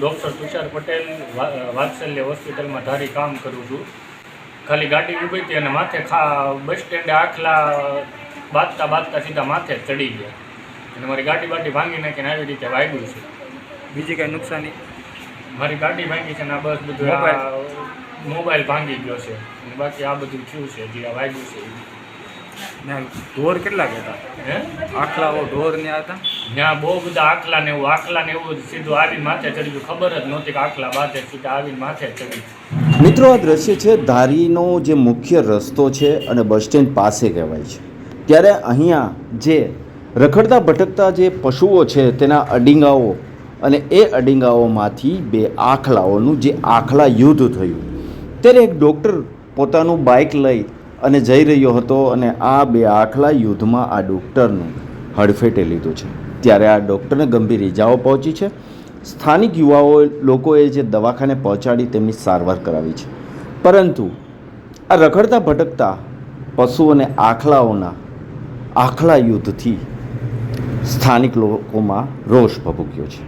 Doctor Tushar Patel વાત્સલ્ય હોસ્પિટલમાં ધારી કામ કરું છું. ખાલી ગાડી ઊભી હતી અને માથે ખા બસ સ્ટેન્ડે આખલા બાંધતા બાંધતા સીધા માથે ચડી ગયા. અને મારી ગાડી બાટી ભાંગી નાખીને આવી રીતે વાગ્યું છે. બીજી કાંઈ નુકસાની? મારી ગાડી ભાંગી છે ને આ બસ બધું મોબાઈલ? ભાંગી ગયો છે. અને બાકી આ બધું થયું છે જે આ વાગ્યું છે. ને ઢોર કેટલા હતા? આખલાઓ ઢોર ને હતા? ત્યાં બહુ બધા આખલા ને એવું આખલા ને એવું સીધું આવીને માથે ચડી ગયું ખબર જ નહોતી કે આખલા બાથે સીધા આવીને માથે ચડી ગયું. મિત્રો આ દ્રશ્ય છે ધારીનો જે મુખ્ય રસ્તો છે અને બસ સ્ટેન્ડ પાસે કહેવાય છે. ત્યારે અહીંયા જે રખડતા ભટકતા જે પશુઓ છે તેના અડીંગાઓ અને એ અડીંગાઓમાંથી બે આખલાઓનું જે આખલા યુદ્ધ થયું. ત્યારે એક ડૉક્ટર પોતાનું બાઇક લઈ અને જઈ રહ્યો હતો અને આ બે આખલા યુદ્ધમાં આ ડૉક્ટરનું હડફેટે લીધું છે. ત્યારે આ ડૉક્ટરને ગંભીર ઇજાઓ પહોંચી છે. સ્થાનિક યુવાઓ લોકોએ જે દવાખાને પહોંચાડી તેમની સારવાર કરાવી છે. પરંતુ આ રખડતા ભટકતા પશુ અને આખલાઓના આખલા યુદ્ધથી સ્થાનિક લોકોમાં રોષ ભભૂક્યો છે.